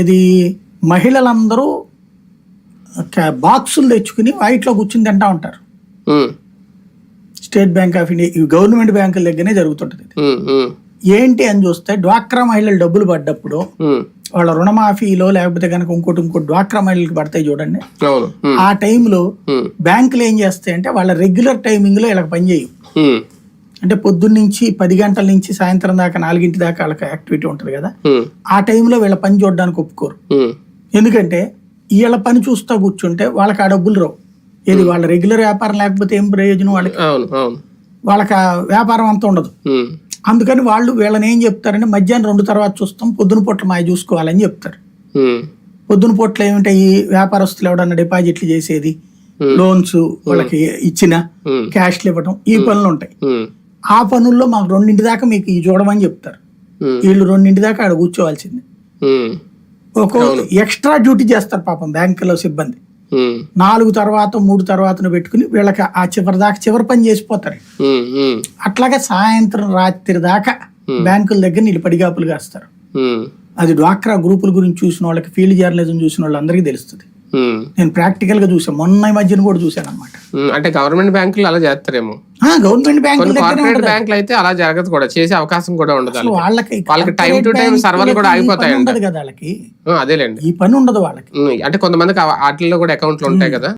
ఏది మహిళలందరూ బాక్సులు తెచ్చుకుని వాటిలో కూర్చుని తింటా ఉంటారు. State bank of India government బ్యాంకుల దగ్గరనే జరుగుతుంటది ఇది. ఏంటి అని చూస్తే డ్వాక్రా మహిళలు డబ్బులు పడ్డప్పుడు వాళ్ళ రుణమాఫీలో లేకపోతే కనుక ఇంకోటి ఇంకోటి డ్వాక్రా మహిళలకు పడతాయి చూడండి. ఆ టైంలో బ్యాంకులు ఏం చేస్తాయి అంటే వాళ్ళ రెగ్యులర్ టైమింగ్లో వీళ్ళకి పనిచేయవు అంటే పొద్దున్న నుంచి పది గంటల నుంచి సాయంత్రం దాకా నాలుగింటి దాకా వాళ్ళకి యాక్టివిటీ ఉంటుంది కదా. ఆ టైంలో వీళ్ళ పని చూడడానికి ఒప్పుకోరు. ఎందుకంటే వీళ్ళ పని చూస్తా కూర్చుంటే వాళ్ళకి ఆ డబ్బులు రావు. ఏది వాళ్ళ రెగ్యులర్ వ్యాపారం లేకపోతే ఏం ప్రయోజనం వాళ్ళకి? వాళ్ళకి ఆ వ్యాపారం అంతా ఉండదు. అందుకని వాళ్ళు వీళ్ళని ఏం చెప్తారంటే మధ్యాహ్నం రెండు తర్వాత చూస్తాం పొద్దున పూట్ల మాయ చూసుకోవాలని చెప్తారు. పొద్దున పూట్ల ఏమిటాయి? వ్యాపారస్తులు ఎవడన్నా డిపాజిట్లు చేసేది. లోన్స్ వాళ్ళకి ఇచ్చిన క్యాష్లు ఇవ్వడం ఈ పనులు ఉంటాయి. ఆ పనుల్లో మాకు రెండింటి దాకా మీకు ఈ చూడమని చెప్తారు. వీళ్ళు రెండింటి దాకా ఆడ కూర్చోవాల్సింది. ఒక ఎక్స్ట్రా డ్యూటీ చేస్తారు పాపం బ్యాంకులో సిబ్బంది. నాలుగు తర్వాత మూడు తర్వాతను పెట్టుకుని వీళ్ళకి ఆ చివరి దాకా చివరి పని చేసిపోతారు. అట్లాగే సాయంత్రం రాత్రి దాకా బ్యాంకుల దగ్గర నిలబడి పడిగాపులు కాస్తారు. అది డ్వాక్రా గ్రూపుల గురించి చూసిన వాళ్ళకి ఫీల్డ్ జర్నలిజం చూసిన వాళ్ళందరికీ తెలుస్తుంది. నేను ప్రాక్టికల్గా చూసాను మొన్న ఈ మధ్యన కూడా చూశాను అనమాట అంటే గవర్నమెంట్ బ్యాంకులు అలా చేస్తారేమో. గవర్నమెంట్ బ్యాంకుల కార్పొరేట్ బ్యాంకులు అయితే అలా జరగదు కూడా చేసే అవకాశం కూడా ఉండదు వాళ్ళకి. వాళ్ళకి corporate time బ్యాంకులకి సర్వర్లు కూడా కదా వాళ్ళకి. అదేలేండి. ఈ పని ఉండదు వాళ్ళకి. అంటే కొంతమందికి వాటిల్లో కూడా అకౌంట్లు ఉంటాయి కదా.